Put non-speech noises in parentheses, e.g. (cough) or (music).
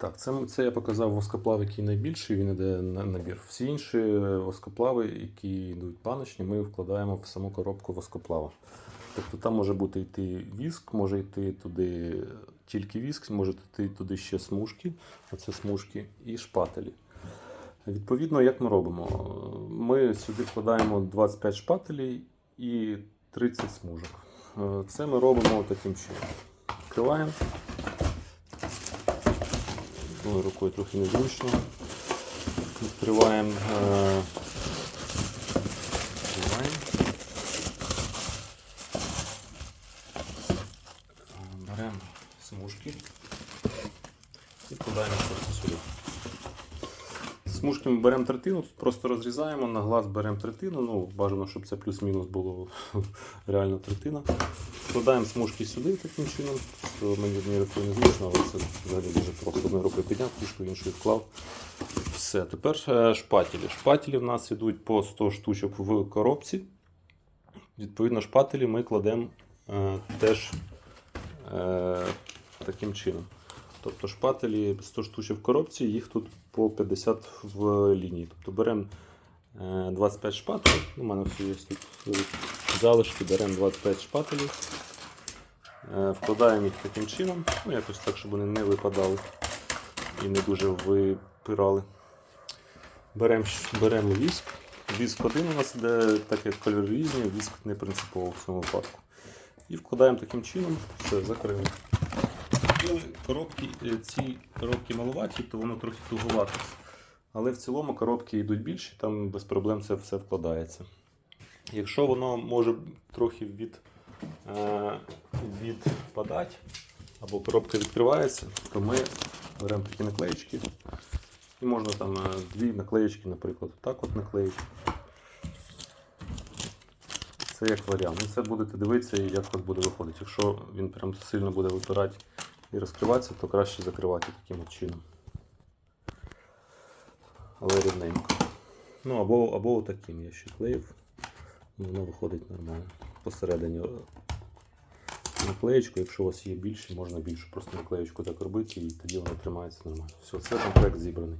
Так, це, це я показав воскоплав, який найбільший, він йде на набір. Всі інші воскоплави, які йдуть баночні, ми вкладаємо в саму коробку воскоплава. Тобто там може бути йти віск, може йти туди тільки віск, може йти туди ще смужки, оце смужки, і шпателі. Відповідно, як ми робимо? Ми сюди вкладаємо 25 шпателей і 30 смужок. Е, Це ми робимо таким чином. Відкриваємо. Ой, рукою трохи незручно. Відкриваємо. е, Відкриваємо. Беремо смужки і вкладаємо просто сюди. Смужки ми беремо третину, тут просто розрізаємо, на глаз беремо третину, ну бажано, щоб це плюс-мінус було (laughs) реально третина. Вкладаємо смужки сюди таким чином, що мені однією рукою не зручно, але це взагалі дуже просто. Одною рукою підняв, фішку іншою вклав. Все, тепер е, шпателі. Шпателі в нас йдуть по 100 штучок в коробці. Відповідно, шпателі ми кладемо е, теж е, таким чином. Тобто шпателі 100 штучок в коробці, їх тут по 50 в лінії. Тобто беремо е, 25 шпателів. У мене все є тут залишки, беремо 25 шпателів, е, вкладаємо їх таким чином, ну якось так, щоб вони не випадали і не дуже випирали. Беремо беремо віск. Віск один у нас іде, так як кольори різні, віск не принципово в цьому випадку. І вкладаємо таким чином, все, закрили. Коли коробки, е, ці коробки малуваті, то воно трохи туговато. Але в цілому коробки йдуть більші, там без проблем це все вкладається. Якщо воно може трохи від, е, відпадати, або коробка відкривається, то ми беремо такі наклеїчки. І можна там е, дві наклеїчки, наприклад, так от наклеїти. Це як варіант. Ну, це будете дивитися, як от буде виходити. Якщо він прям сильно буде випирати і розкриватися, то краще закривати таким чином. Але рівненько. Ну або, або таким я ще клеїв. Воно виходить нормально. Посередині е, наклеєчку, якщо у вас є більше, можна більше просто наклеєчку так робити і тоді воно тримається нормально. Все, це комплект зібраний.